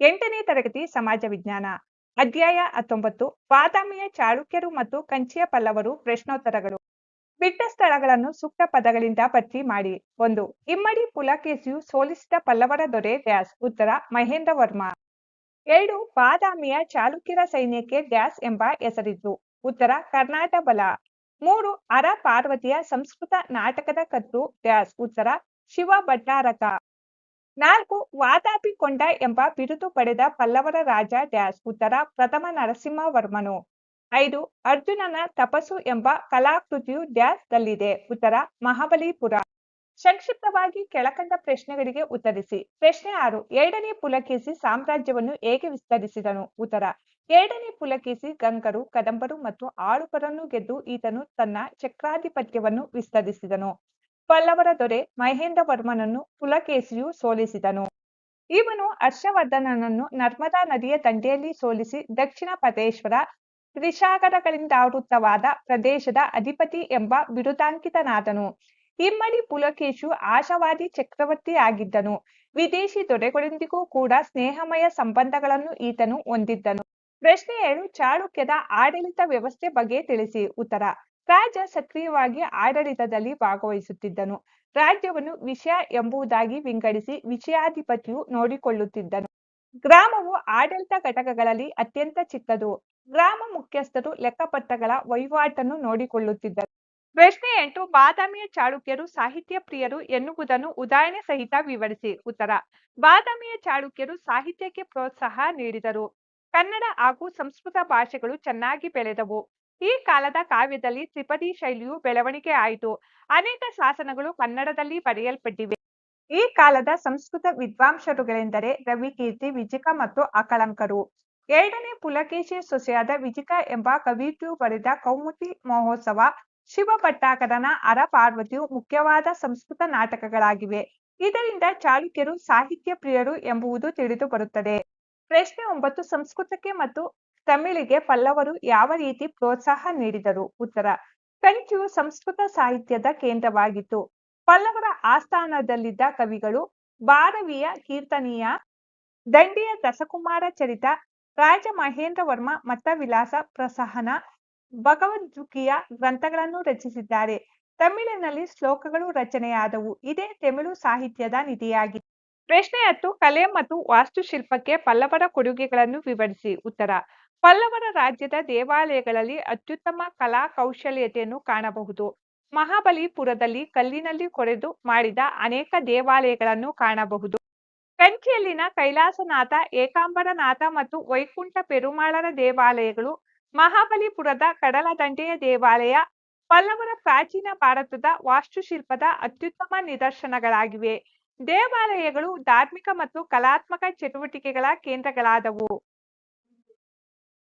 ಎಂಟನೇ ತರಗತಿ ಸಮಾಜ ವಿಜ್ಞಾನ. ಅಧ್ಯಾಯ ಹತ್ತೊಂಬತ್ತು, ಬಾದಾಮಿಯ ಚಾಳುಕ್ಯರು ಮತ್ತು ಕಂಚಿಯ ಪಲ್ಲವರು ಪ್ರಶ್ನೋತ್ತರಗಳು. ಬಿಟ್ಟ ಸ್ಥಳಗಳನ್ನು ಸೂಕ್ತ ಪದಗಳಿಂದ ಭರ್ತಿ ಮಾಡಿ. ಒಂದು, ಇಮ್ಮಡಿ ಪುಲಕೇಶಿಯು ಸೋಲಿಸಿದ ಪಲ್ಲವರ ದೊರೆ ಡ್ಯಾಸ್ ಉತ್ತರ, ಮಹೇಂದ್ರ ವರ್ಮ. ಎರಡು, ಬಾದಾಮಿಯ ಚಾಲುಕ್ಯರ ಸೈನ್ಯಕ್ಕೆ ಡ್ಯಾಸ್ ಎಂಬ ಹೆಸರಿದ್ದು. ಉತ್ತರ, ಕರ್ನಾಟಕ ಬಲ. ಮೂರು, ಅರ ಪಾರ್ವತಿಯ ಸಂಸ್ಕೃತ ನಾಟಕದ ಕರ್ತೃ ಡ್ಯಾಸ್ ಉತ್ತರ, ಶಿವ ಭಟ್ಟಾರಕ ನಾಲ್ಕು ವಾತಾಪಿ ಕೊಂಡ ಎಂಬ ಬಿರುದು ಪಡೆದ ಪಲ್ಲವರ ರಾಜ ಡ್ಯಾಸ್ ಉತ್ತರ ಪ್ರಥಮ ನರಸಿಂಹವರ್ಮನು. ಐದು, ಅರ್ಜುನನ ತಪಸ್ಸು ಎಂಬ ಕಲಾಕೃತಿಯು ಡ್ಯಾಸ್ ದಲ್ಲಿದೆ ಉತ್ತರ, ಮಹಾಬಲಿಪುರ. ಸಂಕ್ಷಿಪ್ತವಾಗಿ ಕೆಳಕಂಡ ಪ್ರಶ್ನೆಗಳಿಗೆ ಉತ್ತರಿಸಿ. ಪ್ರಶ್ನೆ ಆರು, ಎರಡನೇ ಪುಲಕೇಸಿ ಸಾಮ್ರಾಜ್ಯವನ್ನು ಹೇಗೆ ವಿಸ್ತರಿಸಿದನು? ಉತ್ತರ, ಎರಡನೇ ಪುಲಕೇಸಿ ಗಂಗರು, ಕದಂಬರು ಮತ್ತು ಆಳುಪರನ್ನು ಗೆದ್ದು ಈತನು ತನ್ನ ಚಕ್ರಾಧಿಪತ್ಯವನ್ನು ವಿಸ್ತರಿಸಿದನು. ಪಲ್ಲವರ ದೊರೆ ಮಹೇಂದ್ರವರ್ಮನನ್ನು ವರ್ಮನನ್ನು ಪುಲಕೇಸಿಯು ಸೋಲಿಸಿದನು. ಇವನು ಹರ್ಷವರ್ಧನನನ್ನು ನರ್ಮದಾ ನದಿಯ ದಂಡೆಯಲ್ಲಿ ಸೋಲಿಸಿ ದಕ್ಷಿಣ ಪದೇಶ್ವರ ತ್ರಿಸಾಗರಗಳಿಂದಾವೃತವಾದ ಪ್ರದೇಶದ ಅಧಿಪತಿ ಎಂಬ ಬಿರುದಾಂಕಿತನಾದನು. ಇಮ್ಮಡಿ ಪುಲಕೇಶು ಆಶಾವಾದಿ ಚಕ್ರವರ್ತಿ ಆಗಿದ್ದನು. ವಿದೇಶಿ ದೊರೆಗಳೊಂದಿಗೂ ಕೂಡ ಸ್ನೇಹಮಯ ಸಂಬಂಧಗಳನ್ನು ಈತನು ಹೊಂದಿದ್ದನು. ಪ್ರಶ್ನೆ ಏಳು ಚಾಳುಕ್ಯದ ಆಡಳಿತ ವ್ಯವಸ್ಥೆ ಬಗ್ಗೆ ತಿಳಿಸಿ. ಉತ್ತರ ರಾಜ ಸಕ್ರಿಯವಾಗಿ ಆಡಳಿತದಲ್ಲಿ ಭಾಗವಹಿಸುತ್ತಿದ್ದನು. ರಾಜ್ಯವನ್ನು ವಿಷಯ ಎಂಬುದಾಗಿ ವಿಂಗಡಿಸಿ ವಿಷಯಾಧಿಪತಿಯು ನೋಡಿಕೊಳ್ಳುತ್ತಿದ್ದನು. ಗ್ರಾಮವು ಆಡಳಿತ ಘಟಕಗಳಲ್ಲಿ ಅತ್ಯಂತ ಚಿಕ್ಕದು. ಗ್ರಾಮ ಮುಖ್ಯಸ್ಥರು ಲೆಕ್ಕಪತ್ರಗಳ ವಹಿವಾಟನ್ನು ನೋಡಿಕೊಳ್ಳುತ್ತಿದ್ದರು. ಪ್ರಶ್ನೆ ಎಂಟು, ಬಾದಾಮಿಯ ಚಾಳುಕ್ಯರು ಸಾಹಿತ್ಯ ಪ್ರಿಯರು ಎನ್ನುವುದನ್ನು ಉದಾಹರಣೆ ಸಹಿತ ವಿವರಿಸಿ. ಉತ್ತರ, ಬಾದಾಮಿಯ ಚಾಳುಕ್ಯರು ಸಾಹಿತ್ಯಕ್ಕೆ ಪ್ರೋತ್ಸಾಹ ನೀಡಿದರು. ಕನ್ನಡ ಹಾಗೂ ಸಂಸ್ಕೃತ ಭಾಷೆಗಳು ಚೆನ್ನಾಗಿ ಬೆಳೆದವು. ಈ ಕಾಲದ ಕಾವ್ಯದಲ್ಲಿ ತ್ರಿಪದಿ ಶೈಲಿಯು ಬೆಳವಣಿಗೆ ಆಯಿತು. ಅನೇಕ ಶಾಸನಗಳು ಕನ್ನಡದಲ್ಲಿ ಬರೆಯಲ್ಪಟ್ಟಿವೆ ಈ ಕಾಲದ ಸಂಸ್ಕೃತ ವಿದ್ವಾಂಸರುಗಳೆಂದರೆ ರವಿಕೀರ್ತಿ, ವಿಜಿಕ ಮತ್ತು ಅಕಳಂಕರು. ಎರಡನೇ ಪುಲಕೇಶಿ ಸೊಸೆಯಾದ ವಿಜಿಕ ಎಂಬ ಕವಿಯು ಬರೆದ ಕೌಮುತಿ ಮಹೋತ್ಸವ, ಶಿವ ಭಟ್ಟಾಕರನ ಅರ ಪಾರ್ವತಿಯು ಮುಖ್ಯವಾದ ಸಂಸ್ಕೃತ ನಾಟಕಗಳಾಗಿವೆ. ಇದರಿಂದ ಚಾಲುಕ್ಯರು ಸಾಹಿತ್ಯ ಪ್ರಿಯರು ಎಂಬುವುದು ತಿಳಿದು ಬರುತ್ತದೆ. ಪ್ರಶ್ನೆ ಒಂಬತ್ತು, ಸಂಸ್ಕೃತಕ್ಕೆ ಮತ್ತು ತಮಿಳಿಗೆ ಪಲ್ಲವರು ಯಾವ ರೀತಿ ಪ್ರೋತ್ಸಾಹ ನೀಡಿದರು? ಉತ್ತರ ಕಂಚು ಸಂಸ್ಕೃತ ಸಾಹಿತ್ಯದ ಕೇಂದ್ರವಾಗಿತ್ತು. ಪಲ್ಲವರ ಆಸ್ಥಾನದಲ್ಲಿದ್ದ ಕವಿಗಳು ಭಾರವಿಯ ಕೀರ್ತನೀಯ ದಂಡಿಯ ದಸಕುಮಾರ ಚರಿತ ರಾಜ ಮಹೇಂದ್ರ ವರ್ಮ ಮತ್ತ ವಿಲಾಸ ಪ್ರಸಹನ ಭಗವದ್ಗೀತೆಯ ಗ್ರಂಥಗಳನ್ನು ರಚಿಸಿದ್ದಾರೆ. ತಮಿಳಿನಲ್ಲಿ ಶ್ಲೋಕಗಳು ರಚನೆಯಾದವು. ಇದೇ ತಮಿಳು ಸಾಹಿತ್ಯದ ನಿಧಿಯಾಗಿದೆ. ಪ್ರಶ್ನೆ ಹತ್ತು, ಕಲೆ ಮತ್ತು ವಾಸ್ತುಶಿಲ್ಪಕ್ಕೆ ಪಲ್ಲವರ ಕೊಡುಗೆಗಳನ್ನು ವಿವರಿಸಿ. ಉತ್ತರ ಪಲ್ಲವರ ರಾಜ್ಯದ ದೇವಾಲಯಗಳಲ್ಲಿ ಅತ್ಯುತ್ತಮ ಕಲಾ ಕೌಶಲ್ಯತೆಯನ್ನು ಕಾಣಬಹುದು. ಮಹಾಬಲಿಪುರದಲ್ಲಿ ಕಲ್ಲಿನಲ್ಲಿ ಕೊರೆದು ಮಾಡಿದ ಅನೇಕ ದೇವಾಲಯಗಳನ್ನು ಕಾಣಬಹುದು. ಕಂಚಿಯಲ್ಲಿನ ಕೈಲಾಸನಾಥ, ಏಕಾಂಬರನಾಥ ಮತ್ತು ವೈಕುಂಠ ಪೆರುಮಾಳರ ದೇವಾಲಯಗಳು ಮಹಾಬಲಿಪುರದ ಕಡಲ ದಂಡೆಯ ದೇವಾಲಯ, ಪಲ್ಲವರ ಪ್ರಾಚೀನ ಭಾರತದ ವಾಸ್ತುಶಿಲ್ಪದ ಅತ್ಯುತ್ತಮ ನಿದರ್ಶನಗಳಾಗಿವೆ. ದೇವಾಲಯಗಳು ಧಾರ್ಮಿಕ ಮತ್ತು ಕಲಾತ್ಮಕ ಚಟುವಟಿಕೆಗಳ ಕೇಂದ್ರಗಳಾದವು.